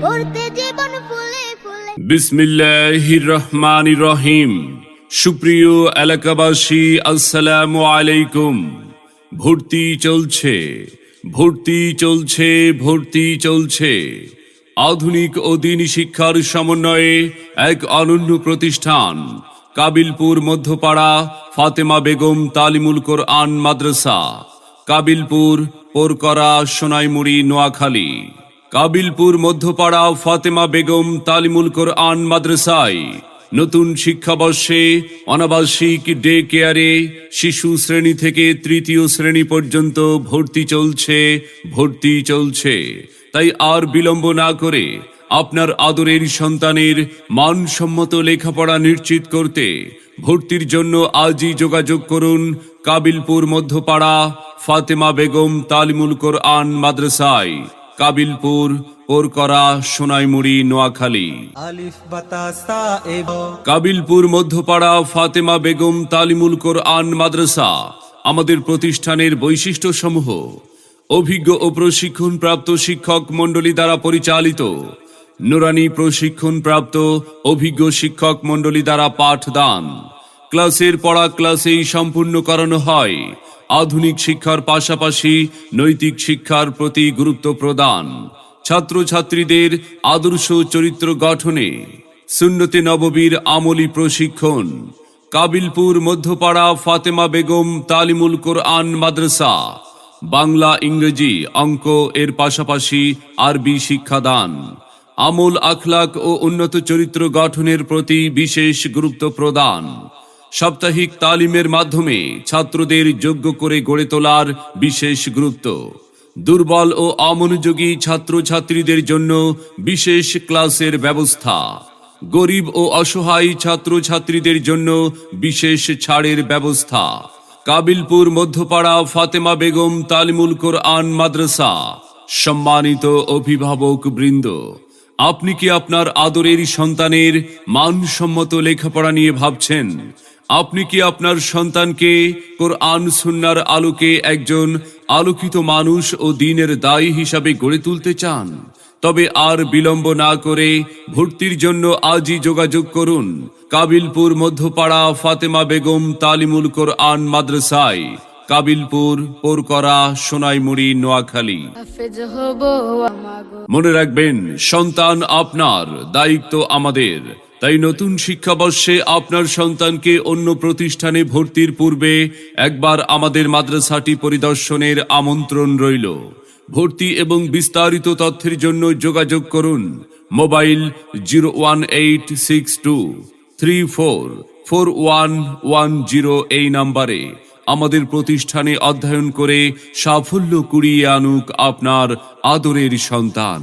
ভরতে রহমান রহিম সুপ্রিয় এলাকাবাসী, আসসালামু আলাইকুম। ভর্তি চলছে ভর্তি চলছে ভর্তি চলছে। আধুনিক ও দিনী শিক্ষার সমন্বয়ে এক অনন্য প্রতিষ্ঠান, কাবিলপুর মধ্যপাড়া, ফাতেমা বেগম তালিমুল কোরআন মাদ্রাসা, কাবিলপুর, পোরকরা, সোনাইমুড়ি, নোয়াখালী। কাবিলপুর, মধ্যপাড়া, ফাতেমা বেগম, তালিমুল কোরআন মাদ্রাসায় নতুন শিক্ষাবর্ষে অনাবাসিক ডে কেয়ারে শিশু শ্রেণি থেকে তৃতীয় শ্রেণি পর্যন্ত ভর্তি চলছে ভর্তি চলছে। তাই আর বিলম্ব না করে আপনার আদরের সন্তানের মানসম্মত লেখাপড়া নিশ্চিত করতে ভর্তির জন্য আজই যোগাযোগ করুন কাবিলপুর, মধ্যপাড়া, ফাতেমা বেগম, তালিমুল কোরআন মাদ্রাসায়। কাবিলপুর পোরকরা সোনাইমুড়ি নোয়াখালী। কাবিলপুর মধ্যপাড়া ফাতেমা বেগম তালিমুল কোরআন মাদ্রাসা আমাদের প্রতিষ্ঠানের বৈশিষ্ট্য সমূহ অভিজ্ঞ ও প্রশিক্ষণ প্রাপ্ত শিক্ষক মণ্ডলী দ্বারা পরিচালিত। নুরানি প্রশিক্ষণ প্রাপ্ত অভিজ্ঞ শিক্ষক মণ্ডলী দ্বারা পাঠদান। ক্লাসের পড়া ক্লাসেই সম্পূর্ণ করানো হয়। আধুনিক শিক্ষার পাশাপাশি নৈতিক শিক্ষার প্রতি গুরুত্ব প্রদান। ছাত্রছাত্রীদের আদর্শ চরিত্র গঠনে সুন্নতে নববীর আমলি প্রশিক্ষণ। কাবিলপুর, মধ্যপাড়া, ফাতেমা বেগম, তালিমুল কোরআন মাদ্রাসা। বাংলা ইংরেজি অঙ্ক এর পাশাপাশি আরবি শিক্ষাদান। আমল আখলাক ও উন্নত চরিত্র গঠনের প্রতি বিশেষ গুরুত্ব প্রদান। সাপ্তাহিক তালিমের মাধ্যমে ছাত্রদের যোগ্য করে গড়ে তোলার বিশেষ গুরুত্ব। দুর্বল ও অমনোযোগী ছাত্রছাত্রীদের জন্য বিশেষ ক্লাসের ব্যবস্থা। গরিব ও অসহায় ছাত্রছাত্রীদের জন্য বিশেষ ছাড়ের ব্যবস্থা। কাবিলপুর, মধ্যপাড়া, ফাতেমা বেগম, তালিমুল কোরআন মাদ্রাসা। সম্মানিত অভিভাবক বৃন্দ, আপনি কি আপনার আদরের সন্তানের মানসম্মত লেখাপড়া নিয়ে ভাবছেন? আপনি কি আপনার সন্তানকে কোরআন সুন্নার আলোকে একজন আলোকিত মানুষ ও দিনের দায়ী হিসাবে গড়ে তুলতে চান? তবে আর বিলম্ব না করে ভর্তির জন্য আজই যোগাযোগ করুন। কাবিলপুর মধ্যপাড়া ফাতেমা বেগম তালিমুল কোরআন মাদ্রাসায়। কাবিলপুর পোরকরা সোনাইমুড়ি নোয়াখালী। মনে রাখবেন সন্তান আপনার দায়িত্ব আমাদের। তাই নতুন শিক্ষাবর্ষে আপনার সন্তানকে অন্য প্রতিষ্ঠানে ভর্তির পূর্বে একবার আমাদের মাদ্রাসাটি পরিদর্শনের আমন্ত্রণ রইল। ভর্তি এবং বিস্তারিত তথ্যের জন্য যোগাযোগ করুন mobile zero one eight six two three four four one one zero এই নাম্বারে। আমাদের প্রতিষ্ঠানে অধ্যয়ন করে সাফল্য কুড়িয়ে আনুক আপনার আদরের সন্তান।